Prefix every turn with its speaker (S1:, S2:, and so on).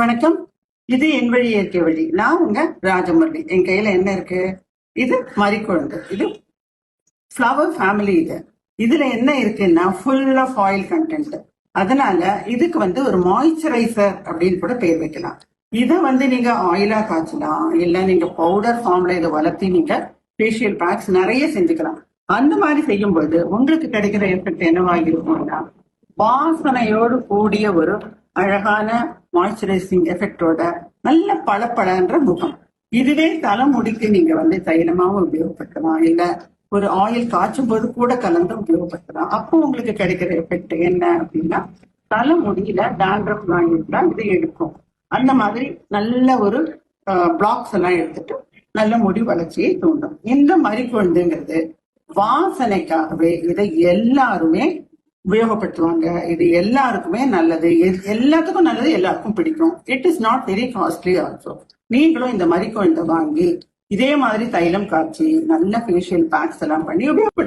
S1: வணக்கம். இது என் வழி இயற்கை வழி. நான் உங்க ராஜமுரளி. என் கையில என்ன இருக்கு? இது மறிக்குழந்து. இது ஃப்ளவர் ஃபேமிலி இது. இதுல என்ன இருக்குன்னா ஃபுல் ஆஃப் ஆயில் கண்டென்ட் அதனால இதுக்கு வந்து ஒரு மாய்ஸ்சரைசர் அப்படின்னு கூட பேர் வைக்கலாம். இதை வந்து நீங்க ஆயிலா காய்ச்சலாம். இல்ல நீங்க பவுடர் ஃபார்ம்ல இதை வளர்த்தி நீங்க ஃபேஷியல் பேக்ஸ் நிறைய செஞ்சுக்கலாம். அந்த மாதிரி செய்யும்போது உங்களுக்கு கிடைக்கிற எஃபெக்ட் என்னவா இருக்கும்னா வாசனையோடு கூடிய ஒரு அழகான மாய்ஸ்சரைசிங் எஃபெக்டோட நல்ல பளபளன்ற முகம். இதுவே தலைமுடிக்கு நீங்க வந்து தைலமாவும் உபயோகப்படுத்தலாம். இல்ல ஒரு ஆயில் காய்ச்சும் போது கூட கலந்து உபயோகப்படுத்தலாம். அப்போ உங்களுக்கு கிடைக்கிற எஃபெக்ட் என்ன அப்படின்னா தலைமுடியில டேண்ட்ரஃப் இருந்தா இது எடுக்கும். அந்த மாதிரி நல்ல ஒரு பிளாக்ஸ் எல்லாம் எடுத்துட்டு நல்ல முடி வளர்ச்சியை தூண்டும். இந்த மறிக்குழுந்துங்கிறது வாசனைக்காகவே இதை எல்லாருமே உபயோகப்படுத்துவாங்க. இது எல்லாருக்குமே நல்லது. எ- எல்லாத்துக்கும் நல்லது எல்லாருக்கும் பிடிக்கும். It is not very costly also நீங்களும் இந்த மாதிரி குழந்தை வாங்கி இதே மாதிரி தைலம் காய்ச்சி நல்ல ஃபேஷியல் பேக்ஸ் எல்லாம் பண்ணி உபயோகப்படுத்தி